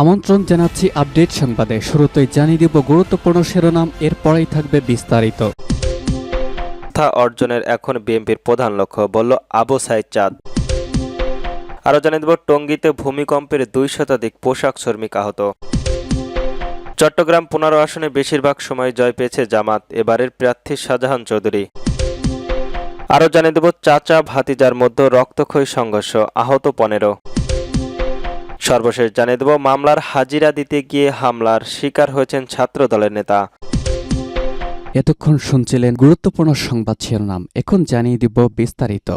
আমন্ত্রণ জানাচ্ছি আপডেট সংবাদে। শুরুতেই জানিয়ে দিব গুরুত্বপূর্ণ শিরোনাম, এরপরেই থাকবে বিস্তারিত। শিক্ষা অর্জনের এখন বিএনপির প্রধান লক্ষ্য, বলল আবু সাইদ চাঁদ আরও জানিয়ে দেব, টঙ্গীতে ভূমিকম্পের দুই শতাধিক পোশাক শ্রমিক আহত। চট্টগ্রাম পনেরো আসনে বেশিরভাগ সময় জয় পেয়েছে জামাত, এবারের প্রার্থী শাহজাহান চৌধুরী। আরও জানিয়ে দেব, চাচা ভাতিজার মধ্যে রক্তক্ষয়ী সংঘর্ষ, আহত পনেরো। সর্বশেষ জানিয়ে দেব, মামলার হাজিরা দিতে গিয়ে হামলার শিকার হয়েছেন ছাত্র দলের নেতা। এতক্ষণ শুনছিলেন গুরুত্বপূর্ণ সংবাদ শিরোনাম। এখন জানিয়ে দিব বিস্তারিত।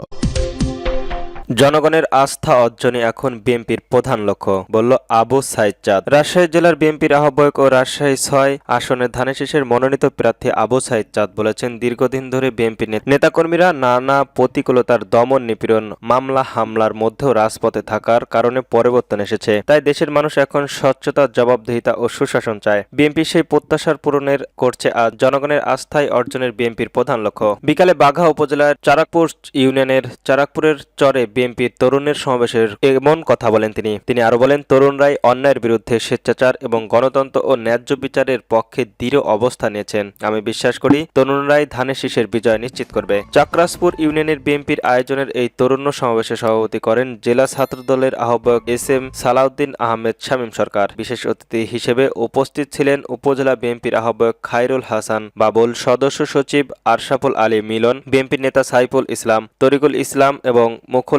জনগণের আস্থা অর্জনে এখন বিএনপির প্রধান লক্ষ্য, বলল আবু সাইদ চাঁদ রাজশাহী জেলার বিএনপির আহ্বায়ক ও রাজশাহী ছয় আসনের ধানেশীষের মনোনীত প্রার্থী আবু সাইদ চাঁদ বলেছেন, দীর্ঘদিন ধরে বিএনপি নেতাকর্মীরা নানা প্রতিকূলতার দমন নিপীড়ন, মামলা হামলার মধ্যেও রাজপথে থাকার কারণে পরিবর্তন এসেছে। তাই দেশের মানুষ এখন স্বচ্ছতা, জবাবদিহিতা ও সুশাসন চায়। বিএনপি সেই প্রত্যাশার পূরণের করছে আজ জনগণের আস্থায় অর্জনের বিএনপির প্রধান লক্ষ্য। বিকালে বাঘা উপজেলার চারাকপুর ইউনিয়নের চারাকপুরের চরে বিএনপির তরুণের সমাবেশের এমন কথা বলেন তিনি। তিনি আরও বলেন, তরুণরাই অন্যায়ের বিরুদ্ধে স্বেচ্ছাচার এবং গণতন্ত্র ও ন্যায্য বিচারের পক্ষে দৃঢ় অবস্থান নিয়েছেন। আমি বিশ্বাস করি, তরুণরাই ধানের শীষের বিজয় নিশ্চিত করবে। চক্রাসপুর ইউনিয়নের বিএনপির আয়োজনের এই তরুণ সমাবেশে সভাপতি করেন জেলা ছাত্র দলের আহ্বায়ক এস এম সালাউদ্দিন আহমেদ শামীম সরকার। বিশেষ অতিথি হিসেবে উপস্থিত ছিলেন উপজেলা বিএনপির আহ্বায়ক খায়রুল হাসান, বাবুল সদস্য সচিব আরশাফুল আলী মিলন, বিএনপির নেতা সাইফুল ইসলাম, তরিকুল ইসলাম এবং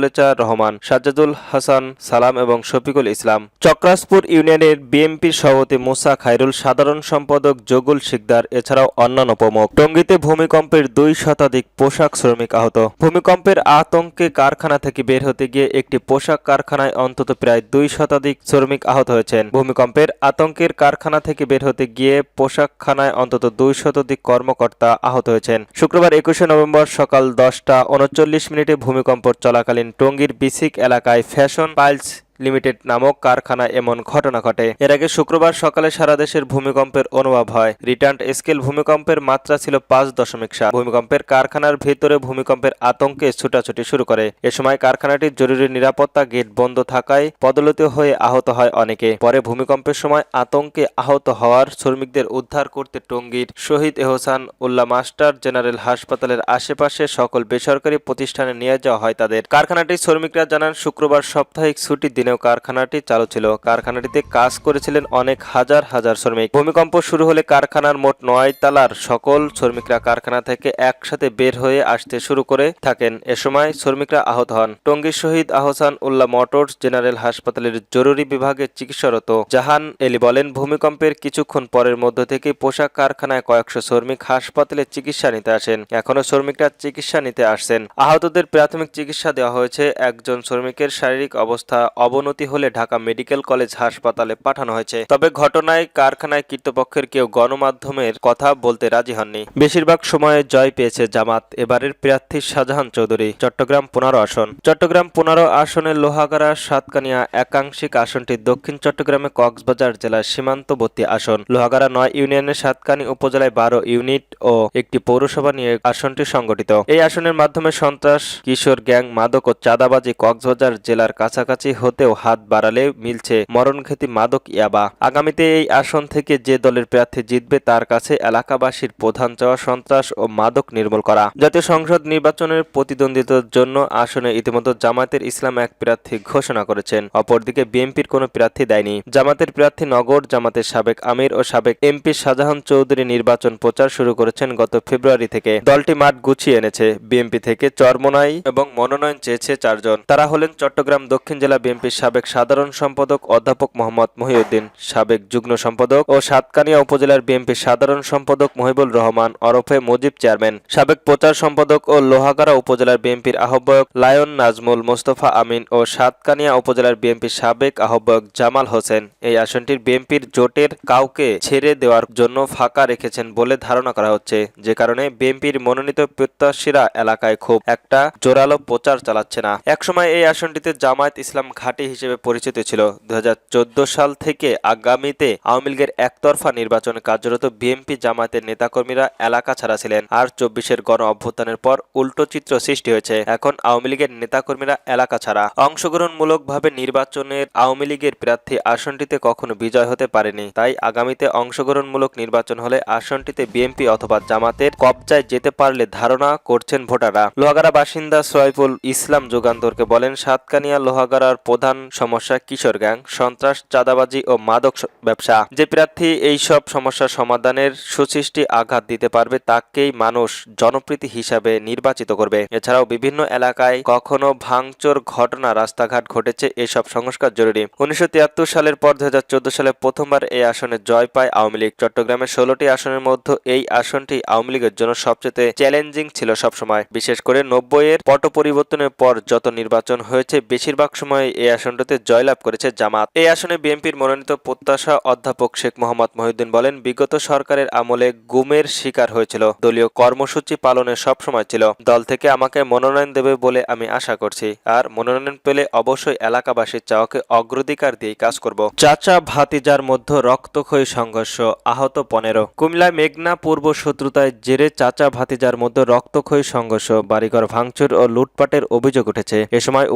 মুখলেচা রহমান, সাজ্জাদুল হাসান, সালাম এবং শফিকুল ইসলাম। চক্রাসপুর ইউনিয়নের বিএনপির সভাপতি মুসা খায়রুল সাধারণ সম্পাদক জগুল শিকদার, এছাড়াও অন্যান্য প্রমুখ। টঙ্গীতে ভূমিকম্পের দুই শতাধিক পোশাক শ্রমিক আহত। ভূমিকম্পের আতঙ্কে কারখানা থেকে বের হতে গিয়ে একটি পোশাক কারখানায় অন্তত প্রায় দুই শতাধিক শ্রমিক আহত হয়েছেন। ভূমিকম্পের আতঙ্কের কারখানা থেকে বের হতে গিয়ে পোশাকখানায় অন্তত দুই শতাধিক কর্মকর্তা আহত হয়েছেন। শুক্রবার একুশে নভেম্বর সকাল দশটা উনচল্লিশ মিনিটে ভূমিকম্প চলাকালীন টঙ্গীর বিসিক এলাকায় ফ্যাশন পাইলস লিমিটেড নামক কারখানায় এমন ঘটনা ঘটে। এর আগে শুক্রবার সকালে সারা দেশের ভূমিকম্পের অনুভব হয়। রিটার্ন স্কেল ভূমিকম্পের মাত্রা ছিল পাঁচ দশমিক সাত। ভূমিকম্পের কারখানার ভেতরে ভূমিকম্পের আতঙ্কে ছুটাছুটি শুরু করে। এ সময় কারখানাটির জরুরি নিরাপত্তা গেট বন্ধ থাকায় পদলত হয়ে আহত হয় অনেকে। পরে ভূমিকম্পের সময় আতঙ্কে আহত হওয়ার শ্রমিকদের উদ্ধার করতে টঙ্গীর শহীদ এহসান উল্লাহ মাস্টার জেনারেল হাসপাতালের আশেপাশে সকল বেসরকারি প্রতিষ্ঠানে নিয়ে যাওয়া হয় তাদের। কারখানাটির শ্রমিকরা জানান, শুক্রবার সাপ্তাহিক ছুটির দিনেও কারখানাটি চালু ছিল। কারখানাটিতে কাজ করেছিলেন অনেক হাজার হাজার শ্রমিক। ভূমিকম্প শুরু হলে কারখানার মোট নয় তালার সকল শ্রমিকরা কারখানা থেকে একসাথে বের হয়ে আসতে শুরু করে থাকেন। এ সময় শ্রমিকরা আহত হন। টঙ্গীর শহীদ আহসান উল্লাহ মোটরস জেনারেল হাসপাতালের জরুরি বিভাগে চিকিৎসারত জাহান এলি বলেন, ভূমিকম্পের কিছুক্ষণ পরের মধ্য থেকে পোশাক কারখানায় কয়েকশো শ্রমিক হাসপাতালে চিকিৎসা নিতে আসেন। এখনও শ্রমিকরা চিকিৎসা নিতে আসছেন। আহতদের প্রাথমিক চিকিৎসা দেওয়া হয়েছে। একজন শ্রমিকের শারীরিক অবস্থা অবনতি হলে ঢাকা মেডিকেল কলেজ হাসপাতালে পাঠানো হয়েছে। তবে ঘটনায় কারখানায় কর্তৃপক্ষের কেউ গণমাধ্যমের কথা বলতে রাজি হননি। বেশিরভাগ সময়ে জয় পেয়েছে জামাত। এবারের প্রার্থী শাহজাহান চৌধুরী, চট্টগ্রাম পনেরো আসন। চট্টগ্রাম পনেরো আসনের লোহাগাড়া, সাতকানিয়া একাংশিক আসনটি দক্ষিণ চট্টগ্রামে কক্সবাজার জেলার সীমান্তবর্তী আসন। লোহাগাড়া নয় ইউনিয়নের সাতকানি উপজেলায় বারো ইউনিট ও একটি পৌরসভা নিয়ে আসনটি সংগঠিত। এই আসনের মাধ্যমে সন্ত্রাস, কিশোর গ্যাং, মাদক ও চাঁদাবাজি কক্সবাজার জেলার কাছাকাছি হতেও হাত বাড়ালে মিলছে মরণখ্যাতি মাদক ইয়াবা। আগামীতে এই আসন থেকে যে দলের প্রার্থী জিতবে তার কাছে এলাকাবাসীর প্রধান চাওয়া সন্ত্রাস ও মাদক নির্মূল করা। জাতীয় সংসদ নির্বাচনের প্রতিদ্বন্দ্বিতার জন্য আসনে ইতিমধ্যে জামায়াতের ইসলাম এক প্রার্থী ঘোষণা করেছেন। অপরদিকে বিএনপির কোনো প্রার্থী দেয়নি। জামাতের প্রার্থী নগর, জামাতের সাবেক আমির ও সাবেক এমপি শাহজাহান চৌধুরী নির্বাচন প্রচার শুরু করেছেন গত ফেব্রুয়ারি থেকে। দলটি মাঠ গুছিয়ে এনেছে। বিএনপি থেকে চরমোনাই এবং মনোনয়ন চেয়েছে চারজন। তারা হলেন চট্টগ্রাম দক্ষিণ জেলা বিএনপির সাবেক সাধারণ সম্পাদক অধ্যাপক মোহাম্মদ মহিউদ্দিন, সাবেক যুগ্ম সম্পাদক ও সাতকানিয়া উপজেলার বিএনপির সাধারণ সম্পাদক মহিবুল রহমান ওরফে মুজিব চেয়ারম্যান, সাবেক প্রচার সম্পাদক ও লোহাগাড়া উপজেলার বিএনপির আহ্বায়ক লায়ন নাজমুল মোস্তফা আমিন ও সাতকানিয়া উপজেলার বিএনপির সাবেক আহ্বায়ক জামাল হোসেন এই আসনটির বিএনপির জোটের কাউকে ছেড়ে দেওয়ার জন্য ফাঁকা রেখেছেন বলে ধারণা করা হচ্ছে। যে কারণে বিএনপির মনোনীত প্রত্যাশীরা এলাকায় খুব একটা জোরালো প্রচার চালাচ্ছে না। একসময় এই আসনটিতে জামায়াত ইসলাম ঘাঁটি হিসেবে পরিচিত ছিল। দু হাজার চোদ্দ সাল থেকে আগামীতে আওয়ামী লীগের একতরফা নির্বাচনে কার্যরত বিএনপি জামায়াতের নেতাকর্মীরা এলাকা ছাড়া ছিলেন আর চব্বিশের গণ অভ্যুত্থানের পর উল্টো চিত্র সৃষ্টি হয়েছে। এখন আওয়ামী লীগের নেতাকর্মীরা এলাকা ছাড়া। অংশগ্রহণমূলকভাবে নির্বাচনের আওয়ামী লীগের প্রার্থী আসনটিতে কখনো বিজয় হতে পারেনি। তাই আগামীতে অংশগ্রহণমূলক নির্বাচন হলে আসনটিতে বিএনপি অথবা জামাতের কবজায় যেতে পারলে ধারণা করছেন ভোটাররা। লোহাগাড়া বাসিন্দা সোয়াইফুল ইসলাম যুগান্তরকে বলেন, সাতকানিয়া, লোহাগাড়ার প্রধান সমস্যা কিশোর গ্যাং, সন্ত্রাস, চাঁদাবাজি ও মাদক ব্যবসা। যে প্রার্থী এই সব সমস্যার সমাধানের সুসৃষ্টি আঘাত দিতে পারবে, তাকেই মানুষ জনপ্রীতি হিসাবে নির্বাচিত করবে। এছাড়াও বিভিন্ন এলাকায় কখনো ভাঙচুর ঘটনা, রাস্তাঘাট ঘটেছে, এসব সংস্কার জরুরি। উনিশশো সালের পর দু হাজার চোদ্দ সালে প্রথমবার এই আসনে জয় পায় আওয়ামী লীগ। চট্টগ্রামের ষোলোটি আসনের মধ্যে এই আসনটি আওয়ামী লীগের জন্য সবচেয়ে চ্যালেঞ্জিং ছিল সবসময়। বিশেষ করে নব্বই এর পট পরিবর্তনের পর যত নির্বাচন হয়েছে, বেশিরভাগ সময় এই আসনটিতে জয়লাভ করেছে জামাত। এই আসনে বিএনপির মনোনীত প্রত্যাশা অধ্যাপক শেখ মোহাম্মদ মহিউদ্দিন বলেন, বিগত সরকারের আমলে গুমের শিকার হয়েছিল। দলীয় কর্মসূচি পালনে সবসময় ছিল। দল থেকে আমাকে মনোনয়ন দেবে বলে আমি আশা করছি। আর মনোনয়ন পেলে অবশ্যই এলাকাবাসীর চাওয়াকে অগ্রাধিকার দিয়ে কাজ করব। চাচা ভাতিজার মধ্যে রক্তক্ষয়ী সংঘর্ষ, আহত পনেরো। কুমিল্লায় মেঘনা পূর্ব শত্রুতায় জেরে চাচা ভাতিজার মধ্যে রক্তক্ষয়ী সংঘর্ষ, বাড়িঘর ভাঙচুর ও লুটপাটের অভিযোগ উঠেছে। এ সময়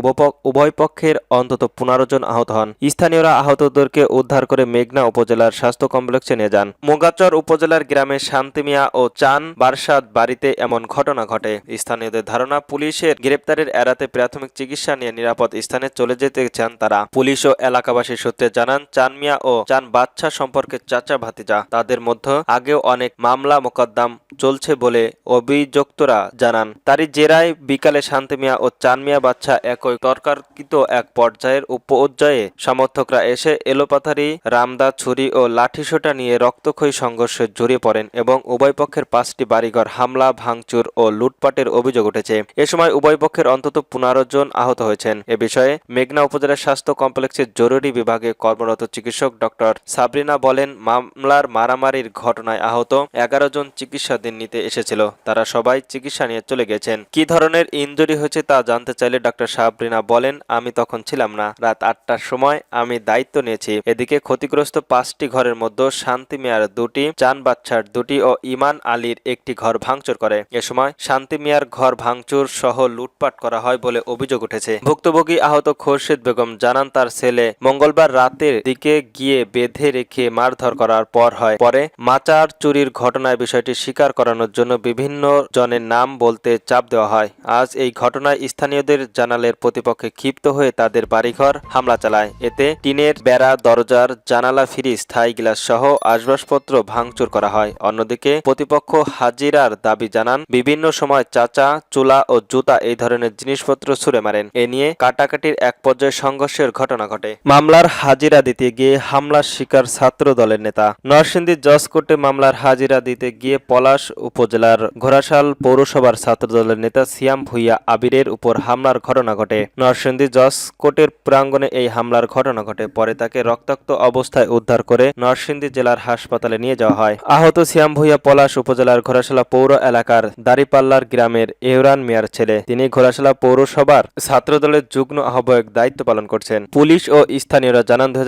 উভয় পক্ষের অন্তত পনেরো জন আহত হন। স্থানীয়রা আহতদেরকে উদ্ধার করে মেঘনা উপজেলার স্বাস্থ্য কমপ্লেক্সে নিয়ে যান। মোগাচর উপজেলার গ্রামে শান্তিমিয়া ও চান বারসাদ বাড়িতে এমন ঘটনা ঘটে। স্থানীয়দের ধারণা, পুলিশের গ্রেপ্তারের এড়াতে প্রাথমিক চিকিৎসা নিয়ে নিরাপদ স্থানে চলে যেতে চান তারা। পুলিশ ও এলাকাবাসী সূত্রে জানান, চান মিয়া ও চান বাচ্চা সম্পর্কে চাচা ভাতিজা, তাদের মধ্যে আগেও অনেক মামলা মোকদ্দম চলছে বলে অভিযুক্তরা জানান। তারই জেরায় বিকালে শান্তি মিয়া ও চান মিয়া বাচ্চা একই তর্কার্কিত এক পর্যায়ের উপর্যায়ে সমর্থকরা এসে এলোপাথারি, রামদা, ছুরি ও লাঠিসোটা নিয়ে রক্তক্ষয়ী সংঘর্ষে জড়িয়ে পড়েন এবং উভয় পক্ষের পাঁচটি বাড়িঘর, হামলা, ভাঙচুর ও লুটপাটের অভিযোগ উঠেছে। এ সময় উভয় পক্ষের অন্তত পনেরো জন আহত হয়েছেন। এ বিষয়ে মেঘনা উপজেলা স্বাস্থ্য কমপ্লেক্সের জরুরি বিভাগে কর্মরত চিকিৎসক ডক্টর সাবরিনা বলেন, মামলার মারামারির ঘটনায় আহত এগারো জন চিকিৎসাধীন নিতে এসেছিল। তারা সবাই চিকিৎসা নিয়ে চলে গেছেন। কি ধরনের ইনজুরি হয়েছে তা জানতে চাইলে ডক্টর সাবরিনা বলেন, আমি তখন ছিলাম না। রাত আটটার সময় আমি দায়িত্ব নিয়েছি। এদিকে ক্ষতিগ্রস্ত পাঁচটি ঘরের মধ্যে শান্তি মিয়ার দুটি, চান বাচ্চার দুটি ও ইমান আলীর একটি ঘর ভাঙচুর করে। এ সময় শান্তি মিয়ার ঘর ভাঙচুর সহ লুটপাট করা হয় বলে অভিযোগ উঠেছে। ভুক্তভোগী আহত খোরশেদ বেগম জানান, তার ছেলে মঙ্গলবার রাতের দিকে গিয়ে বেঁধে রেখে মারধর করার পর হয়। পরে মাচার চুরির ঘটনায় বিষয়টি স্বীকার করানোর জন্য বিভিন্ন জনের নাম বলতে চাপ দেওয়া হয়। আজ এই ঘটনায় স্থানীয়দের জানালের প্রতিপক্ষে ক্ষিপ্ত হয়ে তাদের বাড়িঘর হামলা চালায়। এতে টিনের বেড়া, দরজার জানালা ফিরি স্থায়ী গ্লাস সহ আসবাবপত্র ভাঙচুর করা হয়। অন্যদিকে প্রতিপক্ষ হাজিরার দাবি জানান, বিভিন্ন সময় চাচা, চুলা ও জুতা এই ধরনের জিনিসপত্র ছুড়ে মারেন। এ নিয়ে কাটাকাটির এক পর্যায়ে সংঘর্ষের ঘটনা ঘটে। মামলার হাজিরা দিতে গিয়ে হামলার শিকার ছাত্র দলের নেতা। নরসিংদী জজ কোর্টে মামলার হাজিরা দিতে গিয়ে পলাশ উপজেলার ঘোড়াশাল পৌরসভার ছাত্র দলের নেতা সিয়াম ভুইয়া আবিরের উপর হামলার ঘটনা ঘটে। নরসিংদী জজ কোর্টের প্রাঙ্গণে এই হামলার ঘটনা ঘটে। পরে তাকে রক্তাক্ত অবস্থায় উদ্ধার করে নরসিংদী জেলার হাসপাতালে নিয়ে যাওয়া হয়। আহত সিয়াম ভুইয়া পলাশ উপজেলার ঘোড়াশালা পৌর এলাকার দাড়িপাল্লার গ্রামের এহরান মিয়ার ছেলে। তিনি ঘোড়াশালা পৌরসভার ছাত্রদলের যুগ্ম আহ্বায়ক দায়িত্ব পালন করছেন। পুলিশ ও স্থানীয়রা জানান দু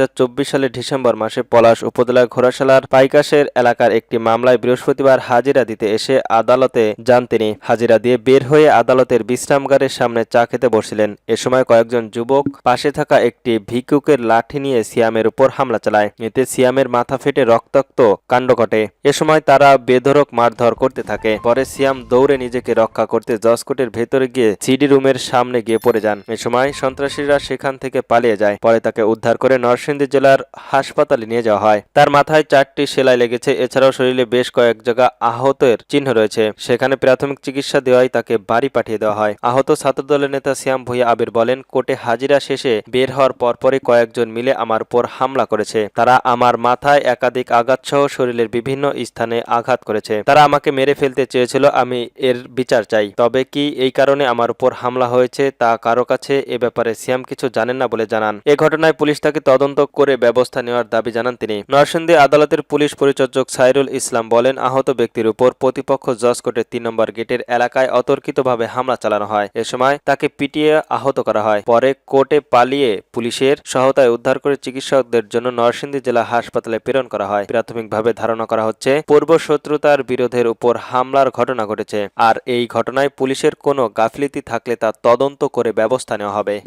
সালের ডিসেম্বর মাসে পলাশ উপজেলার ঘোড়াশালার পাইকাশের এলাকার একটি মামলায় বৃহস্পতিবার হাজিরা দিতে এসে আদালতে যান তিনি। হাজিরা দিয়ে বের হয়ে আদালতের বিশ্রামগারের সামনে চা খেতে বসছিলেন এ সময় কয়েকজন যুবক পাশে থাকা একটি ভিক্ষুকের লাঠি নিয়ে সিয়ামের উপর হামলা চালায়। এতে সিয়ামের মাথা ফেটে রক্তাক্ত কাণ্ড ঘটে। এ সময় তারা বেধরক মারধর করতে থাকে। পরে সিয়াম দৌড়ে নিজেকে রক্ষা করতে জসকোটের ভেতরে গিয়ে সিডি রুমের সামনে গিয়ে পড়ে যান। এ সময় সন্ত্রাসীরা সেখান থেকে পালিয়ে যায়। পরে তাকে উদ্ধার করে নরসিংদী জেলার হাসপাতালে নিয়ে যাওয়া হয়। তার মাথায় চারটি সেলাই লেগেছে। এছাড়াও শরীরে বেশ কয়েক জায়গা আহতের চিহ্ন রয়েছে। সেখানে প্রাথমিক চিকিৎসা দেওয়ায় তাকে বাড়ি পাঠিয়ে দেওয়া হয়। আহত ছাত্রদলের নেতা শ্যাম ভূঁইয়া আবির বলেন, কোর্টে হাজিরা শেষে বের হওয়ার পরপরই কয়েকজন মিলে আমার উপর হামলা করেছে। তারা আমার মাথায় একাধিক আঘাত সহ শরীরের বিভিন্ন স্থানে আঘাত করেছে। তারা আমাকে মেরে ফেলতে চেয়েছিল, আমি এর বিচার চাই। তবে কি এই কারণে আমার উপর হামলা হয়েছে তা কারও কাছে এ ব্যাপারে সিয়াম কিছু জানেন না বলে জানান। এ ঘটনায় পুলিশ তাকে তদন্ত করে ব্যবস্থা নেওয়ার দাবি জানান তিনি। নরসিংদী আদালতের পুলিশ পরিচর্যক সাইরুল ইসলাম বলেন, আহত ব্যক্তির উপর প্রতিপক্ষ জজ কোর্টের তিন নম্বর গেটের এলাকায় অতর্কিতভাবে হামলা চালানো হয়। এ সময় তাকে পিটিয়ে আহত করা হয়। পরে কোর্টে পালিয়ে পুলিশের সহায়তায় উদ্ধার করে চিকিৎসকদের জন্য নরসিংদী জেলা হাসপাতালে প্রেরণ করা হয়। প্রাথমিকভাবে ধারণা করা হচ্ছে, পূর্ব শত্রুতার বিরোধের উপর হামলার ঘটনা ঘটেছে। আর এই ঘটনায় পুলিশের কোনো গাফিলিতি থাকলে তা তদন্ত করে ব্যবস্থা নেওয়া হবে।